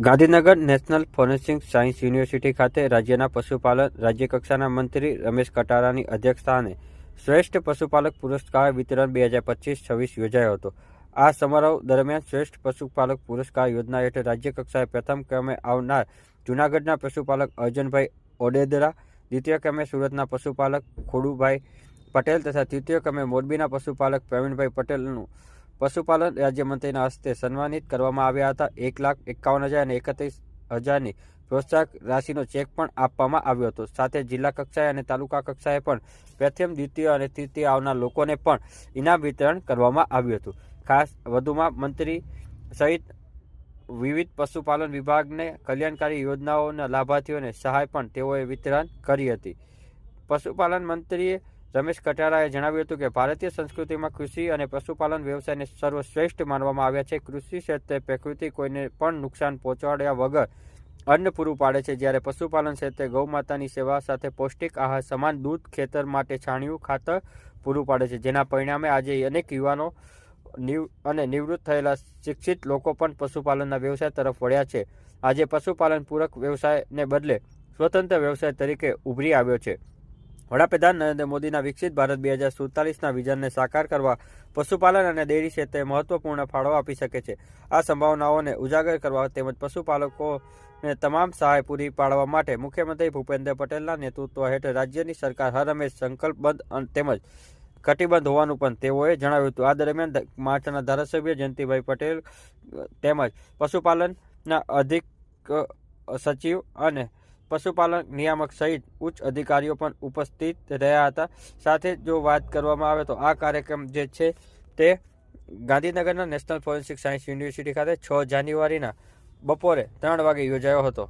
Gandhinagar national forensic science university ખાતે રાજ્યના પશુપાલન, રાજ્યકક્ષાના મંત્રી રમેશ કટારાની અધ્યક્ષસ્થાને શ્રેષ્ઠ પશુપાલક પુરસ્કાર વિતરણ બે હજાર પચીસ છવ્વીસ યોજાયો હતો. આ સમારોહ દરમિયાન શ્રેષ્ઠ પશુપાલક પુરસ્કાર યોજના હેઠળ રાજ્યકક્ષાએ પ્રથમ ક્રમે આવનાર જૂનાગઢના પશુપાલક અર્જનભાઈ ઓડેદરા, દ્વિતીય ક્રમે સુરતના પશુપાલક ખોડુભાઈ પટેલ તથા તૃતીય ક્રમે મોરબીના પશુપાલક પ્રવીણભાઈ પટેલનું પશુપાલન રાજ્યમંત્રીના હસ્તે સન્માનિત કરવામાં આવ્યા હતા. એક લાખ એકાવન હજાર અને એકત્રીસ હજારની પ્રોત્સાહક રાશિનો ચેક પણ આપવામાં આવ્યો હતો. સાથે જિલ્લા કક્ષાએ અને તાલુકા કક્ષાએ પણ પ્રથમ, દ્વિતીય અને તૃતીય આવનાર લોકોને પણ ઇનામ વિતરણ કરવામાં આવ્યું હતું. ખાસ વધુમાં મંત્રી સહિત વિવિધ પશુપાલન વિભાગને કલ્યાણકારી યોજનાઓના લાભાર્થીઓને સહાય પણ તેઓએ વિતરણ કરી હતી. પશુપાલન મંત્રીએ રમેશ કટારાએ જણાવ્યું હતું કે ભારતીય સંસ્કૃતિમાં કૃષિ અને પશુપાલન વ્યવસાયને સર્વશ્રેષ્ઠ માનવામાં આવ્યા છે. કૃષિ ક્ષેત્રે પ્રકૃતિ કોઈને પણ નુકસાન પહોંચાડ્યા વગર અન્ન પૂરું પાડે છે. જ્યારે પશુપાલન ક્ષેત્રે ગૌ માતાની સેવા સાથે પૌષ્ટિક આહાર, સમાન દૂધ ખેતર માટે છાણિયું ખાતર પૂરું પાડે છે. જેના પરિણામે આજે અનેક યુવાનો નિવ, અને નિવૃત્ત થયેલા શિક્ષિત લોકો પણ પશુપાલનના વ્યવસાય તરફ વળ્યા છે. આજે પશુપાલન પૂરક વ્યવસાયને બદલે સ્વતંત્ર વ્યવસાય તરીકે ઉભરી આવ્યો છે. વડાપ્રધાન નરેન્દ્ર મોદીના વિકસિત ભારત બે હજાર સુડતાલીસના વિઝનને સાકાર કરવા પશુપાલન અને ડેરી ક્ષેત્રે મહત્વપૂર્ણ ફાળો આપી શકે છે. આ સંભાવનાઓને ઉજાગર કરવા તેમજ પશુપાલકોને તમામ સહાય પૂરી પાડવા માટે મુખ્યમંત્રી ભૂપેન્દ્ર પટેલના નેતૃત્વ હેઠળ રાજ્યની સરકાર હર હંમેશ સંકલ્પબદ્ધ તેમજ કટિબદ્ધ હોવાનું પણ તેઓએ જણાવ્યું હતું. આ દરમિયાન માર્ચના ધારાસભ્ય જયંતિભાઈ પટેલ તેમજ પશુપાલનના અધિક સચિવ અને પશુપાલન નિયામક સહિત ઉચ્ચ અધિકારીઓ પણ ઉપસ્થિત રહ્યા હતા. સાથે જો વાત કરવામાં આવે તો આ કાર્યક્રમ જે છે તે ગાંધીનગરના નેશનલ ફોરેન્સિક સાયન્સ યુનિવર્સિટી ખાતે છ જાન્યુઆરીના બપોરે ત્રણ વાગે યોજાયો હતો.